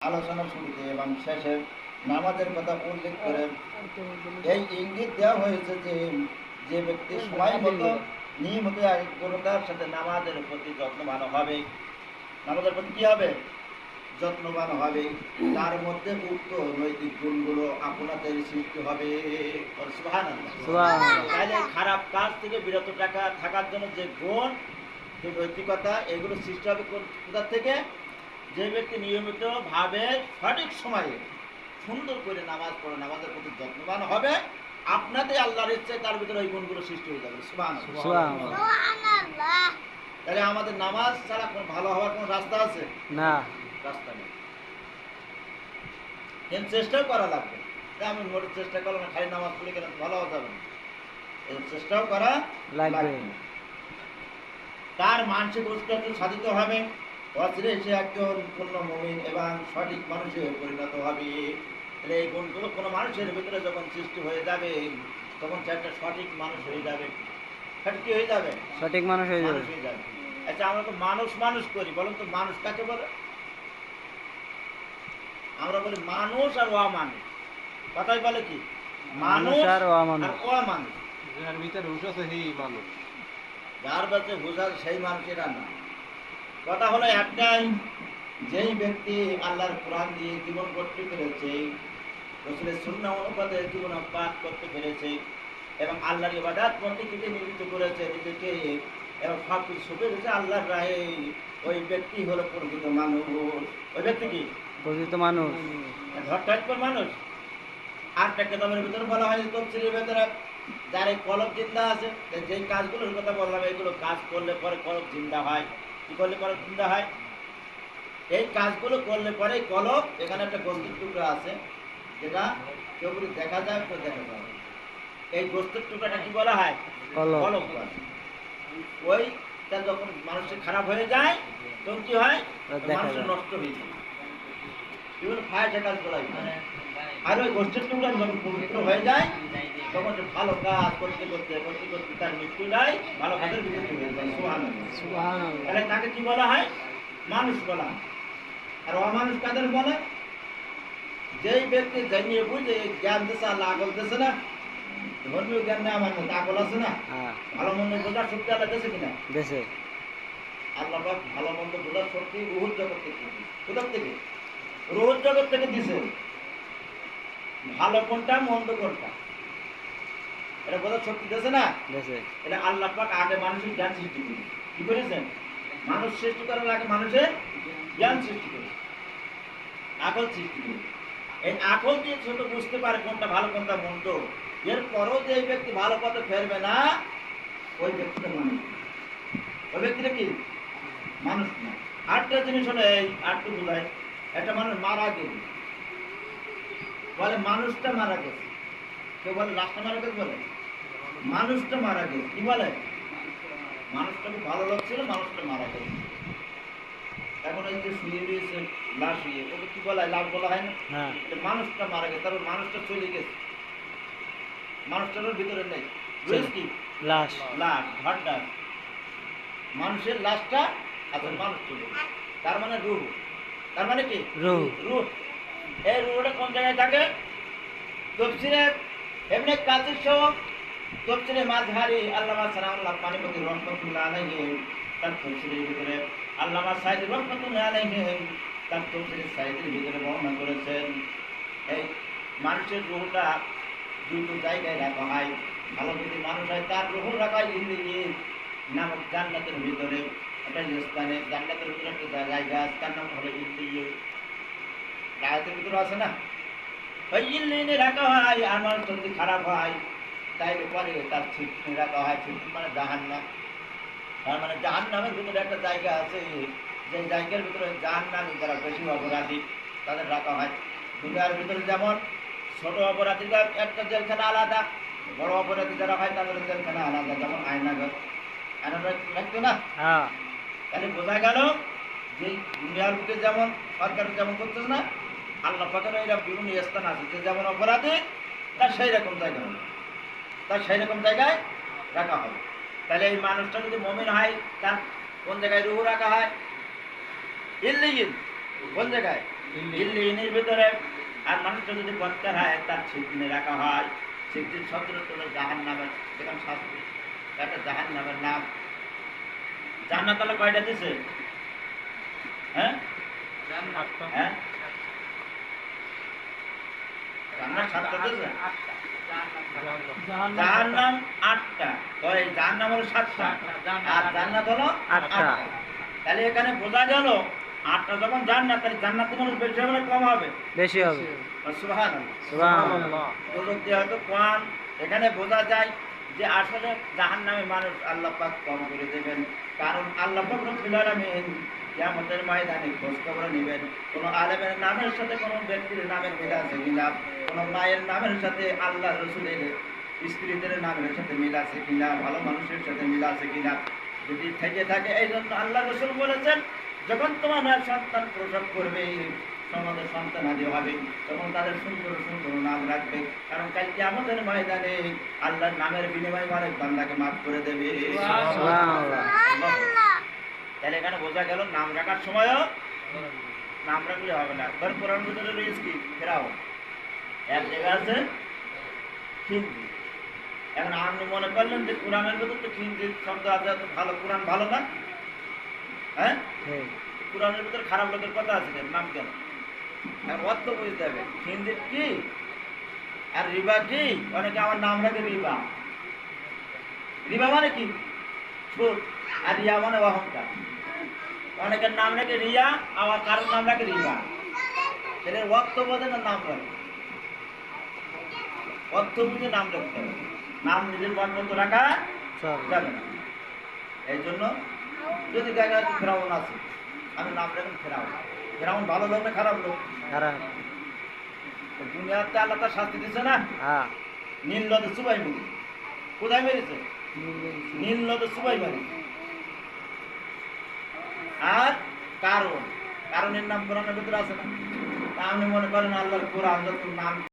আলোচনা শুরুতে এবং শেষে নামাজের কথা উল্লেখ করে এই ইঙ্গিত দেওয়া হয়েছে যে যে ব্যক্তি সময় মতো নিয়মিত একগুণতার সাথে নামাজের প্রতি যত্নবান হবে। নামাজের প্রতি কি হবে? যত্নবান হবে। তার মধ্যে উক্ত নৈতিক গুণগুলো আপনাদের সৃষ্টি হবে। তাহলে খারাপ কাজ থেকে বিরত থাকা থাকার জন্য যে গুণ যে নৈতিকতা এগুলো সৃষ্টি হবে কোথা থেকে? যে ব্যক্তি নিয়মিত ভাবে সঠিক সময়ে সুন্দর করে নামাজ পড়ে নামাজের প্রতি যত্নবান হবে আপনাদের আল্লাহর ইচ্ছে তার ভিতরে ওই গুণগুলো সৃষ্টি হয়ে যাবে। সুবহানাল্লাহ। সুবহানাল্লাহ। তাহলে আমাদের নামাজ ছাড়া কোনো ভালো হওয়ার কোনো রাস্তা আছে? না। রাস্তা নেই। কিন্তু চেষ্টাও করা লাগবে? আমি মোটে চেষ্টা করলাম খালি নামাজ পড়ে গেলে ভালো হতে হবে না? এই চেষ্টাও করা লাগবে। তার মানসিক উৎকর্ষ সাধিত হবে। অচিরে সে একজন পূর্ণ মমিন এবং সঠিক মানুষে পরিণত হবে। তাহলে এই গুণগুলো কোনো মানুষের ভিতরে যখন সৃষ্টি হয়ে যাবে তখন সে একটা সঠিক মানুষ হয়ে যাবে। সঠিক হয়ে যাবে? সঠিক মানুষ হয়ে যাবে। আচ্ছা আমরা তো মানুষ মানুষ করি বলুন তো মানুষ কাকে বলে? আমরা বলি মানুষ আর অমানুষ। কথাই বলে কি? মানুষ আর অমানুষ। অমানুষ। যার ভিতরে হুশ আছে সেই মানুষ। যার কাছে বোঝার সেই মানুষেরা না। কথা হলো একটাই যেই ব্যক্তি আল্লাহর কোরআন দিয়ে জীবন করতে পেরেছে রসুলের শূন্য অনুপাতে জীবন পাঠ করতে পেরেছে এবং আল্লাহর ইবাদাত বন্দীকে নিয়োজিত করেছে নিজেকে এবং সব কিছু সুখে দিয়েছে আল্লাহর রায়ে ওই ব্যক্তি হলো প্রকৃত মানুষ। ওই ব্যক্তি কি? প্রকৃত মানুষ। ধরটাইপের মানুষ। আটটা কেতাবের ভিতরে বলা হয় তফসিলের ভেতরে যার এই কলব জিন্দা আছে যে যেই কাজগুলোর কথা বললাম এইগুলো কাজ করলে পরে কলব জিন্দা হয়। কি করলে পরে সুবিধা হয়। এই কাজগুলো করলে পরে কলক এখানে একটা বস্তুর টুকরা আছে যেটা কেউ দেখা যায় কেউ দেখা যায় না। এই বস্তুর টুকরাটা কি বলা হয়? কলক ওইটা যখন মানুষের খারাপ হয়ে যায় তখন কি হয়? মানুষের নষ্ট হয়ে যায়। কাজ করা আর ওই গোষ্ঠীর টুকরা যখন পবিত্র হয়ে। যায় তখন যে ভালো কাজ করতে করতে করতে করতে তার ভালো কাজের হয়ে যায়। তাহলে তাকে কি বলা হয়? মানুষ বলা আর অমানুষ কাদের বলে? যেই ব্যক্তি জানিয়ে বুঝে এই জ্ঞান দিছে আল্লাহ আগল দিছে না ধর্মীয় জ্ঞান নেই আমার মধ্যে আগল আছে না? হ্যাঁ। ভালো মন্দ বোঝার শক্তি আল্লাহ দিয়েছে কিনা? দেশে আল্লাহ ভালো মন্দ বোঝার শক্তি রুহুর জগৎ থেকে। কোথার থেকে? রুহুর জগৎ থেকে দিছে। ভালো কোনটা মন্দ কোনটা? এটা বোঝার শক্তি দিয়েছে না? এটা আল্লাহ পাক আগে মানুষের জ্ঞান সৃষ্টি করে কি করেছেন? মানুষ সৃষ্টি করার আগে মানুষের জ্ঞান সৃষ্টি করে আকল সৃষ্টি করে এই আকল দিয়ে ছোট বুঝতে পারে কোনটা ভালো কোনটা মন্দ। এরপরও যে ব্যক্তি ভালো পথে ফেরবে না ওই ব্যক্তিটা মানুষ ওই ব্যক্তিটা কি? মানুষ না। আটটা জিনিস হলো এই আটটু বোঝায় একটা মানুষ মারা গেল বলে মানুষটা মারা গেছে। কেউ বলে লাশটা মারা গেছে? বলে মানুষটা মারা গেছে। কি বলে? মানুষটা খুব ভালো লাগছিল মানুষটা মারা গেছে। এখন এই যে শুয়ে রয়েছে লাশ শুয়ে ওকে কি বলা হয়? লাশ বলা হয় না? হ্যাঁ। মানুষটা মারা গেছে তারপর মানুষটা চলে গেছে। মানুষটার ভিতরে নেই। রয়েছে কি? লাশ। লাশ ঘরটা মানুষের লাশটা আসলে মানুষ চলে তার মানে রুহ। তার মানে কি? রুহ। রুহ এই রুহটা কোন জায়গায় থাকে? তফসিরে এমনি কাতির সহ তফসিরে মাঝহারি আল্লামা সালামুল্লাহ পানিপতি রহমতুল্লাহ আলাইহি তার তফসিরের ভিতরে। আল্লামা সাইদ রহমতুল্লাহ আলাইহি তার তফসিরে সাইদের ভিতরে বর্ণনা করেছেন। এই মানুষের রুহটা দুটো জায়গায় রাখা হয়। ভালো যদি মানুষ হয় তার রুহ রাখা ইন্দিয়ে নামক জান্নাতের ভিতরে। একটা স্থানে জান্নাতের ভিতরে একটা জায়গা আছে, তার নাম ভিতরে আছে না? রাখা হয় যদি খারাপ হয় তাইলে পরে তার ছিটনি রাখা হয় ছিটনি মানে জাহান্নাম। তার মানে জাহান্নামের ভিতরে একটা জায়গা আছে যে জায়গার ভিতরে জাহান্নামী যারা বেশি অপরাধী তাদের রাখা হয়। দুনিয়ার ভিতরে যেমন ছোট অপরাধীরা একটা জেলখানা আলাদা বড় অপরাধী যারা হয় তাদের জেলখানা আলাদা যেমন আয়নাঘর। আয়নাঘর রাখতো না? হ্যাঁ। তাহলে বোঝা গেল যে দুনিয়ার বুকে যেমন সরকার যেমন করতেছে না আল্লাহ পাকের এরা বিভিন্ন স্থান আছে যে যেমন অপরাধী তার সেই রকম জায়গা হবে। তার সেই রকম জায়গায় রাখা হবে। তাহলে এই মানুষটা যদি মমিন হয় তার কোন জায়গায় রুহু রাখা হয়? ইল্লিগিন কোন জায়গায়? ইল্লি। ইল্লিনের ভিতরে। আর মানুষটা যদি বৎকার হয় তার ছিদ্দিনে রাখা হয়। ছিদ্দিন সতেরো তোলে জাহান নামের যেখানে শাস্তি একটা জাহান নামের নাম জান্নাত তাহলে কয়টা দিছে? হ্যাঁ? হ্যাঁ? জান্নাত সাতটা দিছে? জাহান্নাম। জাহান্নাম আটটা। ওই জাহান্নাম হলো সাতটা? আর জান্নাত হলো আটটা। তাহলে এখানে বোঝা গেল আটটা যখন জান্নাত তাহলে জান্নাত মানুষ বেশি হবে কম হবে? বেশি হবে। সুবহানাল্লাহ। হয়তো কম এখানে বোঝা যায় যে আসলে জাহান নামে মানুষ আল্লাহ পাক কম করে দেবেন। কারণ আল্লাহ পাক রব্বুল আলামিন কিয়ামতের ময়দানে খোঁজ খবর নেবেন। কোন আলেমের নামের সাথে কোন ব্যক্তির নামের মিল আছে কিনা? কোন মায়ের নামের সাথে আল্লাহ রসুলের স্ত্রীদের নামের সাথে মিল আছে কিনা? ভালো মানুষের সাথে মিল আছে কিনা? যদি থেকে থাকে এই জন্য আল্লাহ রসুল বলেছেন, যখন তোমার সন্তান প্রসব করবে সমাজের সন্তান আদি হবে। তখন তাদের সুন্দর সুন্দর নাম রাখবে। কারণ কালকে আমাদের ময়দানে আল্লাহর নামের বিনিময়ে অনেক বান্দাকে মাফ করে দেবে। তাহলে এখানে বোঝা গেল নাম রাখার সময়ও নাম রাখলে হবে না। ধর কোরআন ভিতরে রয়েছে কি? ফেরাও এক জায়গা আছে খিন্দি এখন আপনি মনে করলেন যে কোরআনের ভিতর তো খিন্দি শব্দ আছে এত ভালো কোরআন ভালো না? হ্যাঁ? হ্যাঁ। কোরআনের ভিতর খারাপ লোকের কথা আছে কেন? নাম কেন? আর অর্থ বুঝতে হবে। হিন্দি কি? আর রিবা কি? অনেকে আমার নাম রাখে রিবা। রিবা মানে কি? সুদ আর রিয়া মানে অহংকার। অনেকের নাম রাখে রিয়া আবার কারোর নাম রাখে রিবা। অর্থ বোঝে না নাম রাখে? অর্থ বুঝে নাম রাখতে হবে। নাম নিজের মন মতো রাখা। যাবে না। এই জন্য যদি দেখা যাচ্ছে ফেরাউন আছে আমি নাম রাখেন ফেরাউন। ফেরাউন ভালো লোক না খারাপ লোক? খারাপ। দুনিয়াতে আল্লাহ তার শাস্তি দিচ্ছে না? হ্যাঁ। নীল নদে সুবাই মেরে কোথায় মেরেছে? নীল নদে সুবাই মেরেছে আর কারণ। কারণের নাম কোরআনের ভিতরে আছে না? আপনি মনে করেন আল্লাহর কোরআন নাম